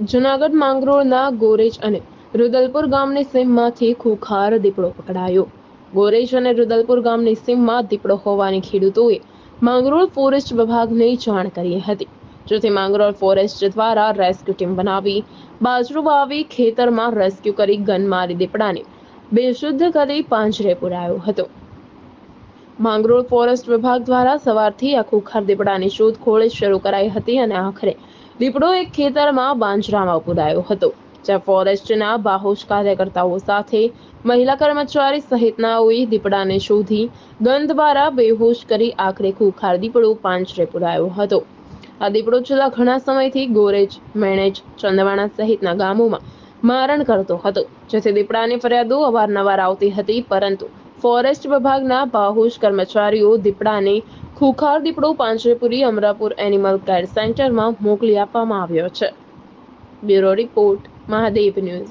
જુનાગઢ માંગરોળના ગોરેજ અને રુદલપુર ગામની સીમમાંથી ખુખાર દીપડો પકડાયો. ગોરેજ અને રુદલપુર ગામની સીમમાં દીપડો હોવાની ખેડૂતોએ માંગરોળ ફોરેસ્ટ વિભાગને જાણ કરી હતી. જેથી માંગરોળ ફોરેસ્ટ દ્વારા રેસ્ક્યુ ટીમ બનાવી બાજરો વાવી ખેતરમાં રેસ્ક્યુ કરી ગન મારી દીપડાને બેશુદ્ધ કરી પાંજરે પુરાયો હતો. માંગરોળ ફોરેસ્ટ વિભાગ દ્વારા સવારથી આ ખુખાર દીપડાની શોધખોળ શરૂ કરાઈ હતી અને આખરે દીપડો એક ખેતરમાં બાંજરામાં પુરાયો હતો, જ્યાં ફોરેસ્ટના બાહોશ કાર્યકર્તાઓ સાથે મહિલા કર્મચારી સહિતનાઓએ દીપડાને શોધી ગંધ દ્વારા બેહોશ કરી આખરે ખુખાર દીપડો પાંજરે પુરાયો હતો. આ દીપડો છેલ્લા ઘણા સમયથી ગોરેજ, મેણેજ, ચંદવાણા સહિતના ગામોમાં મારણ કરતો હતો, જેથી દીપડાની ફરિયાદો અવારનવાર આવતી હતી, પરંતુ ફોરેસ્ટ વિભાગના બાહોશ કર્મચારીઓ દીપડાને ખુખાર દીપડો પાંજરેપુરી, અમરાપુર એનિમલ કેર સેન્ટરમાં મોકલી આપવામાં આવ્યો છે. Bureau report, Mahadev news.